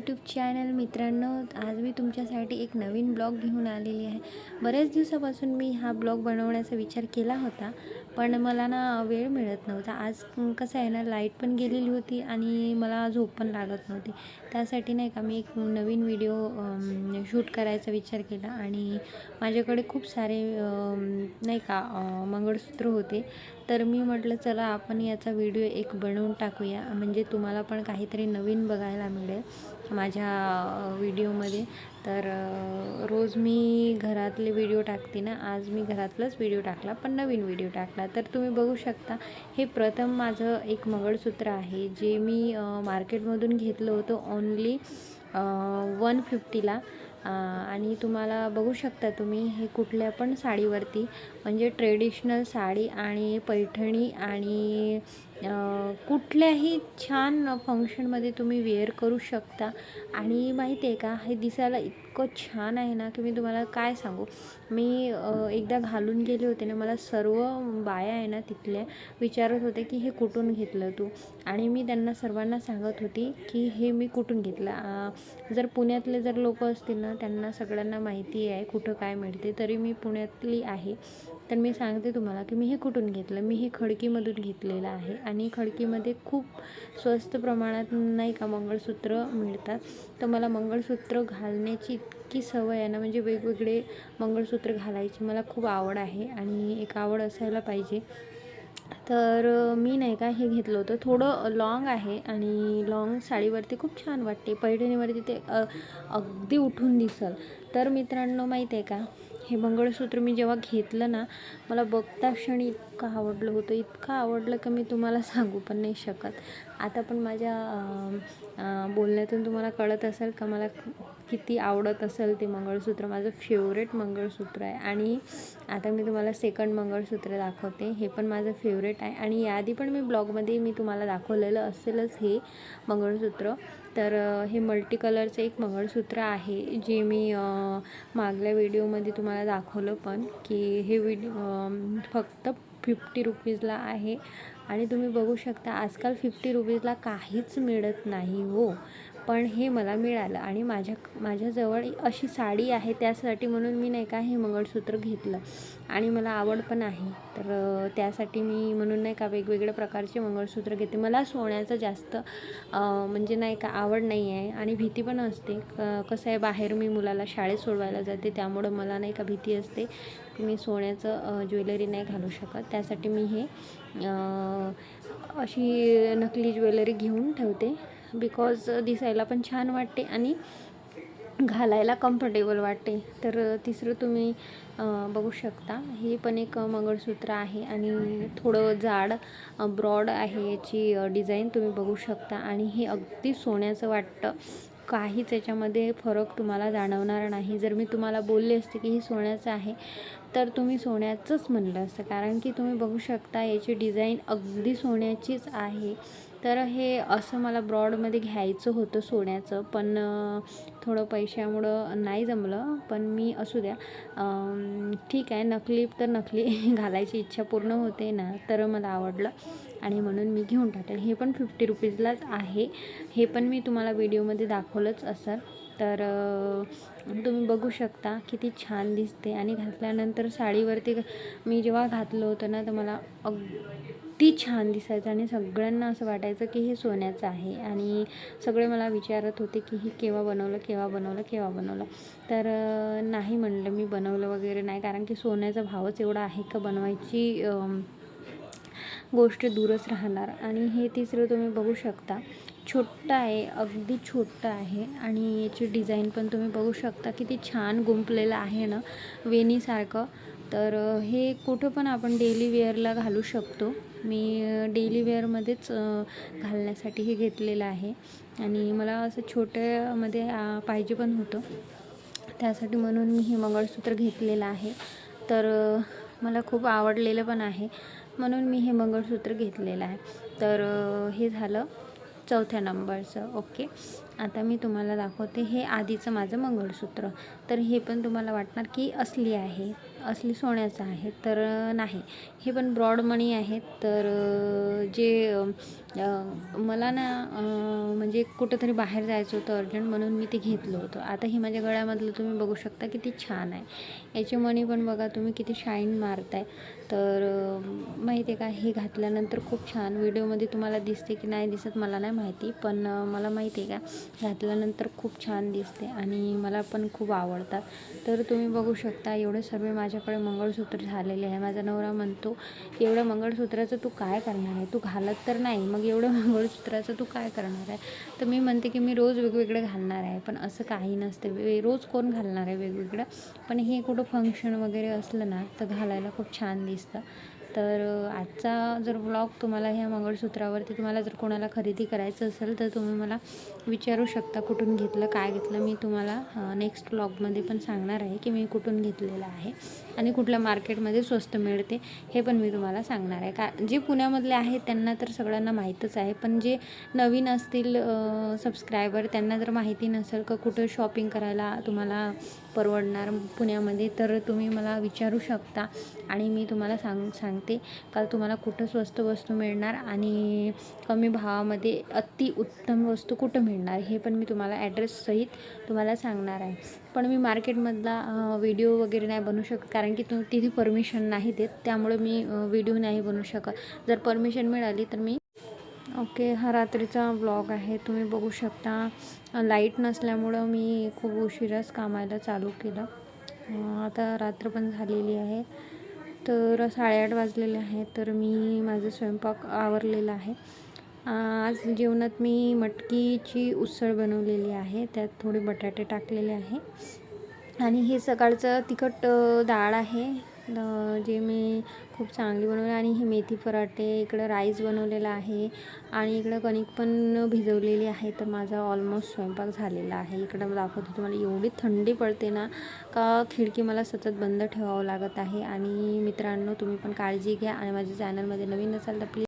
YouTube channel मित्रांनो आज मी तुमच्यासाठी एक नवीन ब्लॉग घेऊन आलेली आहे. बऱ्याच दिवसापासून मी हा ब्लॉग बनवण्याचा विचार केला होता पण मला ना वेळ मिळत नव्हता. आज कसं आहे ना लाइट पण गेलेली होती आणि मला झोप पण लागत नव्हती. त्यासाठी नाही का मी एक नवीन व्हिडिओ शूट करायचा विचार केला आणि माझ्याकडे खूप सारे नाही का मंगळसूत्र होते. तर मी म्हटलं चला आपण याचा व्हिडिओ एक बनवून टाकूया. म्हणजे तुम्हाला पण काहीतरी नवीन बघायला मिळेल. माझ्या व्हिडिओमध्ये. तर रोज मी घरातले व्हिडिओ टाकते ना आज मी घरातलाच व्हिडिओ टाकला पण नवीन व्हिडिओ टाकला. तर तुम्ही बघू शकता हे प्रथम माझं एक मंगळसूत्र आहे जे मी मार्केटमधून घेतलं होतं ओन्ली वन फिफ्टीला आणि तुम्हाला बघू शकता तुम्ही हे कुठल्या पण साडीवरती म्हणजे ट्रेडिशनल साडी आणि पैठणी आणि कुठल्याही छान फंक्शनमध्ये तुम्ही वेअर करू शकता. आणि माहिती आहे का हे दिसायला इतकं छान आहे ना की मी तुम्हाला काय सांगू? मी एकदा घालून गेले होते ना मला सर्व बाया आहे ना तिथल्या विचारत होते की हे कुठून घेतलं तू? आणि मी त्यांना सर्वांना सांगत होती की हे मी कुठून घेतलं? जर पुण्यातले जर लोक असतील ना त्यांना सगळ्यांना माहिती आहे कुठं काय मिळते तरी मी पुण्यातली आहे. तर मी सांगते तुम्हाला की मी हे कुठून घेतलं? मी हे खडकीमधून घेतलेलं आहे. आणि खडकीमध्ये खूप स्वस्त प्रमाणात नाही का मंगळसूत्र मिळतात. तर मला मंगळसूत्र घालण्याची इतकी सवय आहे ना म्हणजे वेगवेगळे मंगळसूत्र घालायची मला खूप आवड आहे आणि एक आवड असायला पाहिजे. तर मी नाही का हे घेतलं होतं. थोडं लॉंग आहे आणि लॉंग साडीवरती खूप छान वाटते. पैठणीवरती ते अगदी उठून दिसल. तर मित्रांनो माहीत आहे का? हे मंगळसूत्र मी जेव्हा घेतलं ना मला बघता क्षणी इतकं आवडलं होतं. इतकं आवडलं का मी तुम्हाला सांगू पण नाही शकत. आता पण माझ्या बोलण्यातून तुम्हाला कळत असेल का मला किती आवडत असेल ते मंगळसूत्र. माझं फेवरेट मंगळसूत्र आहे. आणि आता मी तुम्हाला सेकंड मंगळसूत्र दाखवते. हे पण माझं फेवरेट आहे. आणि याआधी पण मी ब्लॉगमध्ये मी तुम्हाला दाखवलेलं असेलच हे मंगळसूत्र. तर हे मल्टी कलरचं एक मंगळसूत्र आहे जे मी मागल्या व्हिडिओमध्ये तुम्हाला दाखवलं पण की हे व्हिडिओ फक्त फिफ्टी रुपीजला आहे. आणि तुम्ही बघू शकता आजकाल फिफ्टी रुपीजला काहीच मिळत नाही हो. पण हे मला मिळालं आणि माझ्या माझ्याजवळ अशी साडी आहे त्यासाठी म्हणून मी नाही का हे मंगळसूत्र घेतलं. आणि मला आवड पण आहे. तर त्यासाठी मी म्हणून नाही का वेगवेगळ्या प्रकारचे मंगळसूत्र घेते. मला सोन्याचं जास्त म्हणजे नाही का आवड नाही आहे आणि भीती पण असते. क कसं आहे बाहेर मी मुलाला शाळेत सोडवायला जाते त्यामुळं मला नाही का भीती असते की मी सोन्याचं ज्वेलरी नाही घालू शकत. त्यासाठी मी हे अशी नकली ज्वेलरी घेऊन ठेवते. बिकॉज दिसायला पण छान वाटते आणि घालायला कम्फर्टेबल वाटते. तर तिसरं तुम्ही बघू शकता. हे पण एक मंगळसूत्र आहे आणि थोडं जाड ब्रॉड आहे याची डिझाईन तुम्ही बघू शकता. आणि हे अगदी सोन्याचं वाटतं. काहीच याच्यामध्ये फरक तुम्हाला जाणवणार नाही. जर मी तुम्हाला बोलले असते की हे सोन्याचं आहे तर तुम्ही सोन्याचंच म्हणलं असतं. कारण की तुम्ही बघू शकता याची डिझाईन अगदी सोन्याचीच आहे. तर हे असं मला ब्रॉडमध्ये घ्यायचं होतं सोन्याचं पण थोडं पैशामुळं नाही जमलं. पण मी असू द्या ठीक आहे नकली तर नकली घालायची इच्छा पूर्ण होते ना तर मला आवडलं. आणि म्हणून मी घेऊन टाकलं. हे पण फिफ्टी रुपीजलाच आहे. हे पण मी तुम्हाला व्हिडिओमध्ये दाखवलंच असेल. तर तुम्ही बघू शकता किती छान दिसते. आणि घातल्यानंतर साडीवरती मी जेव्हा घातलं होतं ना तर मला अग किती छान दिसायचं आणि सगळ्यांना असं वाटायचं की हे सोन्याचं आहे. आणि सगळे मला विचारत होते की हे केव्हा बनवलं केव्हा बनवलं केव्हा बनवलं. तर नाही म्हणलं मी बनवलं वगैरे नाही कारण की सोन्याचा भावच एवढा आहे का बनवायची गोष्ट दूरच राहणार. आणि हे तिसरं तुम्ही बघू शकता. छोटं आहे अगदी छोटं आहे. आणि याची डिझाईन पण तुम्ही बघू शकता. किती छान गुंपलेलं आहे ना वेणीसारखं. तर हे कुठं पण आपण डेली वेअरला घालू शकतो. मी डेली वेअरमध्येच घालण्यासाठी हे घेतलेलं आहे. आणि मला असं छोट्यामध्ये पाहिजे पण होतं. त्यासाठी म्हणून मी हे मंगळसूत्र घेतलेलं आहे. तर मला खूप आवडलेलं पण आहे. म्हणून मी हे मंगळसूत्र घेतलेलं आहे. तर हे झालं चौथ्या नंबरचं. ओके. आता मी तुम्हाला दाखवते हे आधीचं माझं मंगळसूत्र. तर हे पण तुम्हाला वाटणार की असली आहे. असली सोन्याचं आहे तर नाही. हे पण ब्रॉड मणी आहेत तर जे मला ना म्हणजे कुठंतरी बाहेर जायचं होतं अर्जंट म्हणून मी ते घेतलं होतं. आता हे माझ्या गळ्यामधलं तुम्ही बघू शकता किती छान आहे. याची मणी पण बघा तुम्ही किती शाईन मारत आहे तर माहिती आहे का हे घातल्यानंतर खूप छान व्हिडिओमध्ये तुम्हाला दिसते की नाही दिसत मला नाही माहिती पण मला माहिती आहे का घातल्यानंतर खूप छान दिसते आणि मला पण खूप आवडतात. तर तुम्ही बघू शकता एवढे सर्व माझ्याकडे मंगळसूत्र झालेले आहे. माझा नवरा म्हणतो की एवढं मंगळसूत्राचं तू काय करणार आहे? तू घालत तर नाही मग एवढं मंगळसूत्राचं तू काय करणार आहे? तर मी म्हणते की मी रोज वेगवेगळं घालणार आहे पण असं काही नसतं. वे रोज कोण घालणार आहे वेगवेगळं? पण हे कुठं फंक्शन वगैरे असलं ना तर घालायला खूप छान दिसतं. तर आजचा जर ब्लॉग तुम्हाला ह्या मंगळसूत्रावरती तुम्हाला जर कोणाला खरेदी करायचं असेल तर तुम्ही मला विचारू शकता कुठून घेतलं काय घेतलं. मी तुम्हाला नेक्स्ट ब्लॉगमध्ये पण सांगणार आहे की मी कुठून घेतलेलं आहे आणि कुठल्या मार्केटमध्ये स्वस्त मिळते हे पण मी तुम्हाला सांगणार आहे. का जे पुण्यामधले आहेत त्यांना तर सगळ्यांना माहीतच आहे पण जे नवीन असतील सबस्क्रायबर त्यांना जर माहिती नसेल का कुठं शॉपिंग करायला तुम्हाला परवडणार पुण्यामध्ये तर तुम्ही मला विचारू शकता आणि मी तुम्हाला सांग सांगते. काल तुम्हाला कुठं स्वस्त वस्तू मिळणार आणि कमी भावामध्ये अति उत्तम वस्तू कुठं मिळणार हे पण मी तुम्हाला ॲड्रेससहित तुम्हाला सांगणार आहे. पण मी मार्केटमधला व्हिडिओ वगैरे नाही बनवू शकत कारण की तुम्ही तिथे परमिशन नाही देत. त्यामुळे मी व्हिडिओ नाही बनवू शकत. जर परमिशन मिळाली तर मी ओके हा रात्रीचा ब्लॉग आहे. तुम्ही बघू शकता. लाइट नसल्यामुळं मी खूप उशिराच कामाला चालू केलं. आता रात्र पण झालेली आहे. तर साडेआठ वाजलेले आहे तर मी माझा स्वयंपाक आवरलेला आहे. आज जेवणात मी मटकीची उसळ बनवलेली आहे त्यात थोडे बटाटे टाकलेले आहे. आणि हे सकाळचं तिखट डाळ आहे. जे मी खूप चांगली बनवली आणि हे मेथी पराठे इकडं राईस बनवलेला आहे आणि इकडं कणिक पण भिजवलेली आहे तर माझा ऑलमोस्ट स्वयंपाक झालेला आहे. इकडं दाखवते तुम्हाला एवढी थंडी पडते ना का खिडकी मला सतत बंद ठेवावं लागत आहे. आणि मित्रांनो तुम्ही पण काळजी घ्या आणि माझ्या चॅनलमध्ये नवीन असाल तर प्लीज